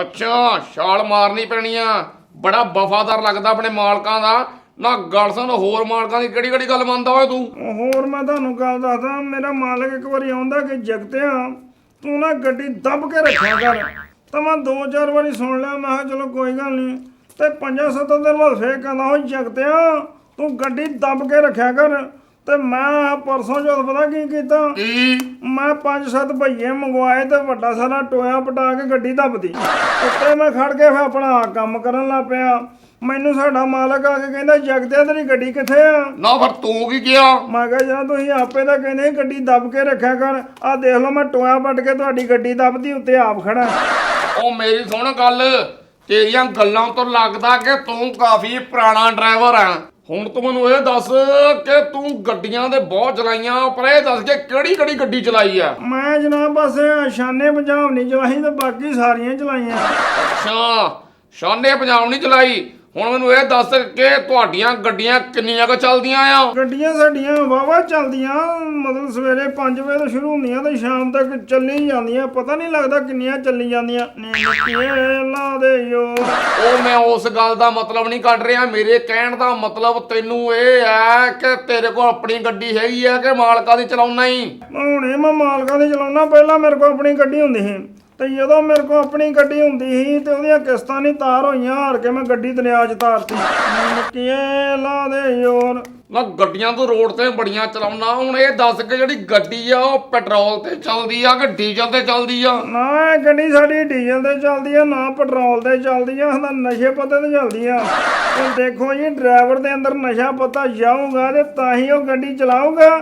ਅੱਛਾ, ਛਾਲ ਮਾਰਨੀ ਪੈਣੀ ਆ। ਬੜਾ ਵਫਾਦਾਰ ਲੱਗਦਾ ਆਪਣੇ ਮਾਲਕਾਂ ਦਾ। ਨਾ ਗੱਲ ਹੋਰ ਮਾਲਕਾਂ ਦੀ ਕਿਹੜੀ ਕਿਹੜੀ ਗੱਲ ਮੰਨਦਾ ਓਏ ਤੂੰ? ਹੋਰ ਮੈਂ ਤੁਹਾਨੂੰ ਗੱਲ ਦੱਸਦਾ, ਮੇਰਾ ਮਾਲਕ ਇੱਕ ਵਾਰੀ ਆਉਂਦਾ ਕਿ ਜਗਤਿਆ, ਤੂੰ ਨਾ ਗੱਡੀ ਦੱਬ ਕੇ ਰੱਖਿਆ ਕਰ। ਤਾਂ ਮੈਂ ਦੋ ਚਾਰ ਵਾਰੀ ਸੁਣ ਲਿਆ, ਮੈਂ ਕਿਹਾ ਚਲੋ ਕੋਈ ਗੱਲ ਨਹੀਂ। ਤੇ ਪੰਜਾਂ ਸੱਤਾਂ ਦਿਨ ਬਾਅਦ ਫੇਰ ਕਹਿੰਦਾ ਹੋ ਜਗਤਿਆ, ਤੂੰ ਗੱਡੀ ਦੱਬ ਕੇ ਰੱਖਿਆ ਕਰ। ਤੇ ਮੈਂ ਪਰਸੋਂ ਜਦੋਂ ਪਤਾ ਕੀ ਕੀਤਾ? ਕੀ? ਮੈਂ ਪੰਜ ਸੱਤ ਭਈਏ ਮੰਗਵਾਏ ਤੇ ਵੱਡਾ ਸਾਰਾ ਟੋਇਆ ਪਟਾ ਕੇ ਗੱਡੀ ਦੱਬਦੀ ਉੱਤੇ ਮੈਂ ਖੜ ਕੇ ਫਿਰ ਆਪਣਾ ਕੰਮ ਕਰਨ ਲੱਗ ਪਿਆ। ਮੈਨੂੰ ਸਾਡਾ ਮਾਲਕ ਆ ਕੇ ਕਹਿੰਦਾ ਜਗਦਿਆ ਤੇਰੀ ਗੱਡੀ ਕਿੱਥੇ ਆ? ਨਾ ਫਿਰ ਤੂੰ ਕੀ ਗਿਆ ਮੈਂ ਕਿਹਾ ਜਦੋਂ ਤੁਸੀਂ ਆਪੇ ਤਾਂ ਕਹਿੰਦੇ ਸੀ ਗੱਡੀ ਦੱਬ ਕੇ ਰੱਖਿਆ ਕਰ। ਆਹ ਦੇਖ ਲਓ ਮੈਂ ਟੋਇਆ ਪੱਟ ਕੇ ਤੁਹਾਡੀ ਗੱਡੀ ਦੱਬਦੀ ਉੱਤੇ ਆਪ ਖੜਾ। ਉਹ ਮੇਰੀ ਸੁਣ ਗੱਲ। ਤੇਰੀਆਂ ਗੱਲਾਂ ਤੋਂ ਲੱਗਦਾ ਕਿ ਤੂੰ ਕਾਫੀ ਪੁਰਾਣਾ ਡਰਾਈਵਰ ਆ। ਹੁਣ ਤੂੰ ਮੈਨੂੰ ਇਹ ਦੱਸ ਕਿ ਤੂੰ ਗੱਡੀਆਂ ਦੇ ਬਹੁਤ ਚਲਾਈਆਂ ਪਰ ਇਹ ਦੱਸ ਕਿ ਕਿਹੜੀ ਕਿਹੜੀ ਗੱਡੀ ਚਲਾਈ ਆ? ਮੈਂ ਜਨਾਬ ਬਸ ਸ਼ਾਨੇ ਪੰਜਾਬ ਨਹੀਂ ਚਲਾਈ ਤੇ ਬਾਕੀ ਸਾਰੀਆਂ ਚਲਾਈਆਂ। ਅੱਛਾ ਸ਼ਾਨੇ ਪੰਜਾਬ ਨਹੀਂ ਚਲਾਈ? ਹੁਣ ਮੈਨੂੰ ਇਹ ਦੱਸ ਕਿ ਤੁਹਾਡੀਆਂ ਗੱਡੀਆਂ ਕਿੰਨੀਆਂ ਕੁ ਚੱਲਦੀਆਂ ਆ? ਗੱਡੀਆਂ ਸਾਡੀਆਂ ਵਾਵਾ ਚੱਲਦੀਆਂ। ਮਤਲਬ ਸਵੇਰੇ 5 ਵਜੇ ਤੋਂ ਸ਼ੁਰੂ ਹੁੰਦੀਆਂ ਤੇ ਸ਼ਾਮ ਤੱਕ ਚੱਲੀ ਜਾਂਦੀਆਂ। ਪਤਾ ਨਹੀਂ ਲੱਗਦਾ ਕਿੰਨੀਆਂ ਚੱਲੀ ਜਾਂਦੀਆਂ। ਨੀ ਲਾ ਦੇ ਯੋ ਉਹ ਮੈਂ ਉਸ ਗੱਲ ਦਾ ਮਤਲਬ ਨਹੀਂ ਕੱਢ ਰਿਹਾ। ਮੇਰੇ ਕਹਿਣ ਦਾ ਮਤਲਬ ਤੈਨੂੰ ਇਹ ਹੈ ਕਿ ਤੇਰੇ ਕੋਲ ਆਪਣੀ ਗੱਡੀ ਹੈਗੀ ਆ ਕਿ ਮਾਲਕਾਂ ਦੀ ਚਲਾਉਣਾ ਹੀ? ਹੁਣੇ ਮੈਂ ਮਾਲਕਾਂ ਦੀ ਚਲਾਉਣਾ। ਪਹਿਲਾਂ ਮੇਰੇ ਕੋਲ ਆਪਣੀ ਗੱਡੀ ਹੁੰਦੀ ਸੀ। ਤੇ ਜਦੋਂ ਮੇਰੇ ਕੋਲ ਆਪਣੀ ਗੱਡੀ ਹੁੰਦੀ ਸੀ ਤੇ ਉਹਦੀਆਂ ਕਿਸ਼ਤਾਂ ਨਹੀਂ ਤਾਰ ਹੋਈਆਂ ਹਾਰ ਕੇ ਮੈਂ ਗੱਡੀ ਦਰਿਆ 'ਚ ਤਾਰਤੀ। ਨਿੱਕੀਏ ਲਾ ਦੇ ਯੋਰ। ਨਾ ਗੱਡੀਆਂ ਤੋਂ ਰੋਡ ਤੇ ਬੜੀਆਂ ਚਲਾਉਣਾ ਹੁਣ ਇਹ ਦੱਸ ਕੇ ਜਿਹੜੀ ਗੱਡੀ ਆ ਉਹ ਪੈਟਰੋਲ ਤੇ ਚੱਲਦੀ ਆ ਕਿ ਡੀਜ਼ਲ ਤੇ ਚੱਲਦੀ ਆ? ਨਾ ਇਹ ਗੱਡੀ ਸਾਡੀ ਡੀਜ਼ਲ ਤੇ ਚੱਲਦੀ ਆ ਨਾ ਪੈਟਰੋਲ ਤੇ ਚੱਲਦੀ ਆ ਇਹਦਾ ਨਸ਼ੇ ਪੱਤੇ ਤੇ ਚੱਲਦੀ ਆ। ਹੁਣ ਦੇਖੋ ਜੀ ਡਰਾਈਵਰ ਦੇ ਅੰਦਰ ਨਸ਼ਾ ਪਤਾ ਜਾਊਗਾ ਤੇ ਤਾਂ ਹੀ ਉਹ ਗੱਡੀ ਚਲਾਊਗਾ।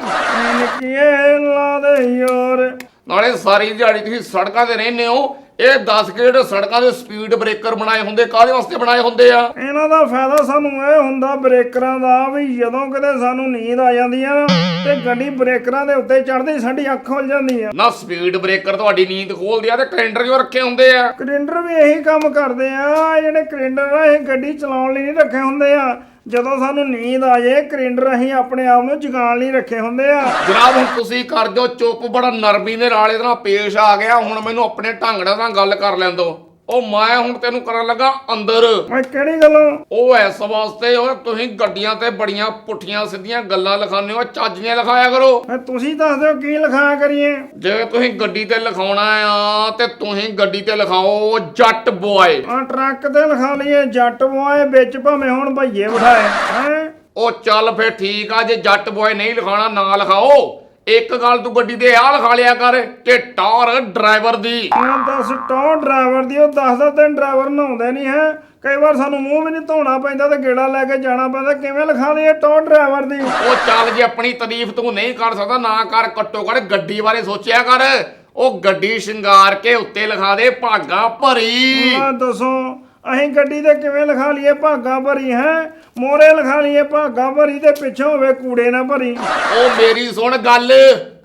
ਨਿੱਕੀਏ ਲਾ ਦੇ ਯੋਰ। ਨਾਲੇ ਸਾਰੀ ਦਿਹਾੜੀ ਤੁਸੀਂ ਸੜਕਾਂ ਤੇ ਰਹਿੰਦੇ ਹੋ, ਇਹ ਦੱਸ ਕੇ ਸੜਕਾਂ ਦੇ ਸਪੀਡ ਬ੍ਰੇਕਰ ਬਣਾਏ ਹੁੰਦੇ, ਕਾਹਦੇ ਵਾਸਤੇ ਬਣਾਏ ਹੁੰਦੇ ਆ? ਇਹਨਾਂ ਦਾ ਫਾਇਦਾ ਸਾਨੂੰ ਇਹ ਹੁੰਦਾ ਬ੍ਰੇਕਰਾਂ ਦਾ ਵੀ ਜਦੋਂ ਕਿਤੇ ਸਾਨੂੰ ਨੀਂਦ ਆ ਜਾਂਦੀ ਆ ਨਾ। ਤੇ ਗੱਡੀ ਬ੍ਰੇਕਰਾਂ ਦੇ ਉੱਤੇ ਚੜਦੀ ਸਾਡੀ ਅੱਖ ਖੁੱਲ ਜਾਂਦੀ ਆ। ਨਾ ਸਪੀਡ ਬ੍ਰੇਕਰ ਤੁਹਾਡੀ ਨੀਂਦ ਖੋਲਦੇ ਆ ਤੇ ਕੈਲੰਡਰ ਕਿਉਂ ਰੱਖੇ ਹੁੰਦੇ ਆ। ਕਲਿੰਡਰ ਵੀ ਇਹੀ ਕੰਮ ਕਰਦੇ ਆ ਆਹ ਜਿਹੜੇ ਕਲਿੰਡਰ ਆ ਇਹ ਗੱਡੀ ਚਲਾਉਣ ਲਈ ਨਹੀਂ ਰੱਖੇ ਹੁੰਦੇ ਆ। ਜਦੋਂ ਸਾਨੂੰ ਨੀਂਦ ਆ ਜਾਏ ਕਲਿੰਡਰ ਅਸੀਂ ਆਪਣੇ ਆਪ ਨੂੰ ਜਗਾਉਣ ਲਈ ਰੱਖੇ ਹੁੰਦੇ ਆ। ਜਨਾਬ ਹੁਣ ਤੁਸੀਂ ਕਰ ਦਿਓ ਚੁੱਪ ਬੜਾ ਨਰਮੀ ਦੇ ਨਾਲ ਇਹਦੇ ਨਾਲ ਪੇਸ਼ ਆ ਗਿਆ ਹੁਣ ਮੈਨੂੰ ਆਪਣੇ ਢੰਗ ਨਾਲ ਗੱਲ ਕਰ ਲੈਣ ਦਿਓ। ਉਹ ਮੈਂ ਹੁਣ ਤੈਨੂੰ ਕਰਨ ਲੱਗਾ ਅੰਦਰ। ਮੈਂ ਕਿਹੜੀ ਗੱਲੋਂ? ਉਹ ਇਸ ਵਾਸਤੇ ਉਹ ਤੁਸੀਂ ਗੱਡੀਆਂ ਤੇ ਬੜੀਆਂ ਪੁੱਠੀਆਂ ਸਿੱਧੀਆਂ ਗੱਲਾਂ ਲਿਖਾਉਂਦੇ ਹੋ ਚੱਜ ਦੀਆਂ ਲਿਖਾਇਆ ਕਰੋ। ਮੈਂ ਤੁਸੀਂ ਦੱਸ ਦਿਓ ਕੀ ਲਿਖਾਇਆ ਕਰੀਏ। ਜੇ ਤੁਸੀਂ ਗੱਡੀ ਤੇ ਲਿਖਾਉਣਾ ਆ ਤੇ ਤੁਸੀਂ ਗੱਡੀ ਤੇ ਲਿਖਾਓ ਜੱਟ ਬੁਆਏ ਆ ਟਰੱਕ ਤੇ ਲਿਖਾ ਲਈਏ ਜੱਟ ਬੋਏ ਵਿੱਚ ਭਾਵੇਂ ਹੁਣ ਭਈਏ ਬਿਠਾਏ ਹੈ? ਉਹ ਚੱਲ ਫੇਰ ਠੀਕ ਆ ਜੇ ਜੱਟ ਬੁਆਏ ਨਹੀਂ ਲਿਖਾਉਣਾ ਨਾ ਲਿਖਾਓ। ਇੱਕ ਗੱਲ ਤੂੰ ਗੱਡੀ ਤੇ ਆ ਲਿਖਾ ਲਿਆ ਕਰ ਕਿ ਟੌਰ ਡਰਾਈਵਰ ਦੀ। ਮੈਂ ਦੱਸ ਟੋ ਡਰਾਈਵਰ ਦੀ ਉਹ ਦੱਸਦਾ ਤੈਨੂੰ ਡਰਾਈਵਰ ਨਹਾਉਂਦੇ ਨਹੀਂ ਹੈ। ਕਈ ਵਾਰ ਸਾਨੂੰ ਮੂੰਹ ਵੀ ਨਹੀਂ ਧੋਣਾ ਪੈਂਦਾ ਤੇ ਗੇੜਾ ਲੈ ਕੇ ਜਾਣਾ ਪੈਂਦਾ। ਕਿਵੇਂ ਲਿਖਾ ਲਈਏ ਟੋ ਡਰਾਈਵਰ ਦੀ? ਉਹ ਚੱਲ ਜੇ ਆਪਣੀ ਤਾਰੀਫ ਤੂੰ ਨਹੀਂ ਕਰ ਸਕਦਾ ਨਾ ਕਰ ਘੱਟੋ ਘੱਟ ਗੱਡੀ ਬਾਰੇ ਸੋਚਿਆ ਕਰ। ਉਹ ਗੱਡੀ ਸ਼ਿੰਗਾਰ ਕੇ ਉੱਤੇ ਲਿਖਾ ਦੇ ਭਾਗਾ ਭਰੀ। ਆ ਦੱਸੋ। ਅਸੀਂ ਗੱਡੀ ਤੇ ਕਿਵੇਂ ਲਿਖਾ ਲਈਏ ਭਾਗਾ ਭਰੀ ਹੈ? ਮੋਰੇ ਲਿਖਾ ਲਈਏ ਭਾਗਾ ਭਰੀ ਤੇ ਪਿੱਛੋਂ ਹੋਵੇ ਕੂੜੇ ਨਾ ਭਰੀ। ਉਹ ਮੇਰੀ ਸੁਣ ਗੱਲ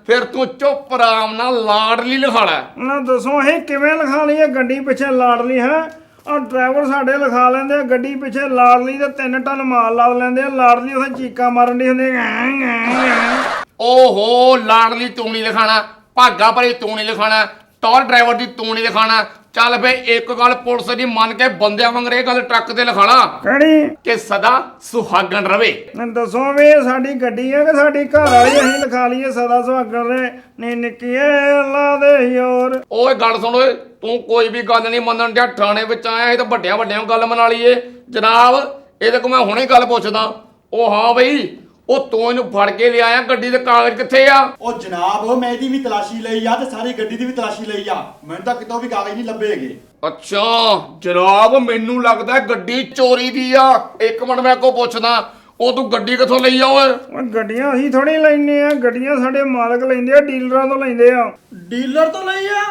ਫਿਰ ਤੂੰ ਚੁੱਪ ਆਰਾਮ ਨਾਲ ਲਾਡਲੀ ਲਿਖਾ ਲੈ। ਨਾ ਦੱਸੋ ਅਸੀਂ ਕਿਵੇਂ ਲਿਖਾ ਲਈਏ ਗੱਡੀ ਪਿੱਛੇ ਲਾੜਲੀ ਹੈ? ਆ ਡਰਾਈਵਰ ਸਾਡੇ ਲਿਖਾ ਲੈਂਦੇ ਆ ਗੱਡੀ ਪਿੱਛੇ ਲਾੜਲੀ ਤੇ 3 ਟਨ ਮਾਲ ਲਾ ਲੈਂਦੇ ਆ ਲਾੜਲੀ ਉੱਥੇ ਚੀਕਾਂ ਮਾਰਨ ਦੀ ਹੁੰਦੀ। ਓਹੋ ਲਾਡਲੀ ਤੂੰ ਨਹੀਂ ਲਿਖਾਣਾ ਭਾਗਾ ਭਰੀ ਤੂੰ ਨਹੀਂ ਲਿਖਾਣਾ ਟੌਰ ਡਰਾਈਵਰ ਦੀ ਤੂੰ ਨਹੀਂ ਲਿਖਾਣਾ ਚੱਲ ਫੇ ਇੱਕ ਗੱਲ ਪੁਲਿਸ ਦੀ ਮੰਨ ਕੇ ਬੰਦਿਆਂ ਵਾਂਗ ਇਹ ਗੱਲ ਟਰੱਕ ਤੇ ਲਿਖਾਣਾ ਕਿਹੜੀ? ਕਿ ਸਦਾ ਸੁਹਾਗਣ ਰਵੇ। ਨਾ ਦੱਸੋ ਵੀ ਇਹ ਸਾਡੀ ਗੱਡੀ ਹੈ ਕਿ ਸਾਡੀ ਘਰ ਵਾਲੀ ਅਸੀਂ ਲਿਖਾ ਲਈਏ ਸਦਾ ਸੁਹਾਗਣ ਰੇ ਨੀ ਨਿੱਕੀਏ ਲਾ ਦੇ ਯੋਰ ਓਏ ਗੱਲ ਸੁਣ ਓਏ ਤੂੰ ਕੋਈ ਵੀ ਗੱਲ ਨਹੀਂ ਮੰਨਣ ਡਿਆ ਥਾਣੇ ਵਿੱਚ ਆਇਆ ਇਹ ਤਾਂ ਵੱਡਿਆਂ ਵੱਡਿਆਂ ਗੱਲ ਮਨਾ ਲਈਏ। ਜਨਾਬ ਇਹਦੇ ਕੋ ਮੈਂ ਹੁਣੇ ਗੱਲ ਪੁੱਛਦਾ। ਉਹ ਹਾਂ ਬਈ ਉਹ ਤੂੰ ਇਹਨੂੰ ਫੜ ਕੇ ਲਿਆਇਆ ਗੱਡੀ ਦੇ ਕਾਗਜ਼ ਕਿੱਥੇ ਆ? ਉਹ ਜਨਾਬ ਮੈਂ ਇਹਦੀ ਵੀ ਤਲਾਸ਼ੀ ਲਈ ਆ ਤੇ ਸਾਰੀ ਗੱਡੀ ਦੀ ਵੀ ਤਲਾਸ਼ੀ ਲਈ ਆ। ਮੈਨੂੰ ਤਾਂ ਕਿਤੋਂ ਵੀ ਕਾਗਜ਼ ਨਹੀਂ ਲੱਭੇ ਹੈਗੇ। ਅੱਛਾ ਜਨਾਬ ਮੈਨੂੰ ਲੱਗਦਾ ਗੱਡੀ ਚੋਰੀ ਦੀ ਆ। ਇੱਕ ਮਿੰਟ ਮੈਂ ਕੋ ਪੁੱਛਦਾ ਉਹ ਤੂੰ ਗੱਡੀ ਕਿੱਥੋਂ ਲਈ ਆ ਓਏ? ਉਹ ਗੱਡੀਆਂ ਅਸੀਂ ਥੋੜੀ ਲੈਨੇ ਆ ਗੱਡੀਆਂ ਸਾਡੇ ਮਾਲਕ ਲੈਂਦੇ ਆ ਡੀਲਰਾਂ ਤੋਂ ਲੈਂਦੇ ਆ। ਡੀਲਰ ਤੋਂ ਲਈ ਆ?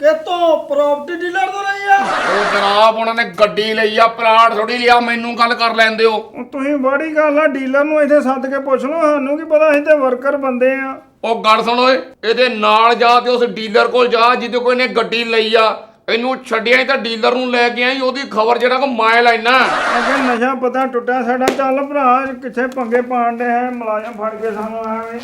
ਕਿਤੋਂ ਪ੍ਰਾਪਰਟੀ ਡੀਲਰ ਤੋਂ ਲਈ ਆ? ਉਹ ਜਨਾਬ ਉਹਨਾਂ ਨੇ ਗੱਡੀ ਲਈ ਆ ਪਲਾਟ ਥੋੜੀ ਲਿਆ ਮੈਨੂੰ ਗੱਲ ਕਰ ਲੈਂਦੇ ਹੋ। ਉਹ ਤੁਸੀਂ ਬੜੀ ਗੱਲ ਆ ਡੀਲਰ ਨੂੰ ਇੱਥੇ ਸੱਦ ਕੇ ਪੁੱਛ ਲਓ ਸਾਨੂੰ ਕੀ ਪਤਾ ਅਸੀਂ ਤੇ ਵਰਕਰ ਬੰਦੇ ਆ। ਉਹ ਗੱਲ ਸੁਣ ਓਏ ਇਹਦੇ ਨਾਲ ਜਾ ਤੇ ਉਸ ਡੀਲਰ ਕੋਲ ਜਾ ਜਿਹਦੇ ਕੋਈ ਨੇ ਗੱਡੀ ਲਈ ਆ। ਇਹਨੂੰ ਛੱਡਿਆ ਹੀ ਤਾਂ ਡੀਲਰ ਨੂੰ ਲੈ ਕੇ ਆਈ ਉਹਦੀ ਖਬਰ ਜਿਹੜਾ ਕੋ ਮੈਂ ਲੈਣਾ ਅਗੇ ਨਸ਼ਾ ਪਤਾ ਟੁੱਟਿਆ ਸਾਡਾ ਚੱਲ ਭਰਾ ਕਿੱਥੇ ਪੰਗੇ ਪਾਣ ਦੇ ਹੈ ਮੁਲਾਜ਼ਮ ਫੜ ਕੇ ਸਾਨੂੰ ਐਵੇਂ।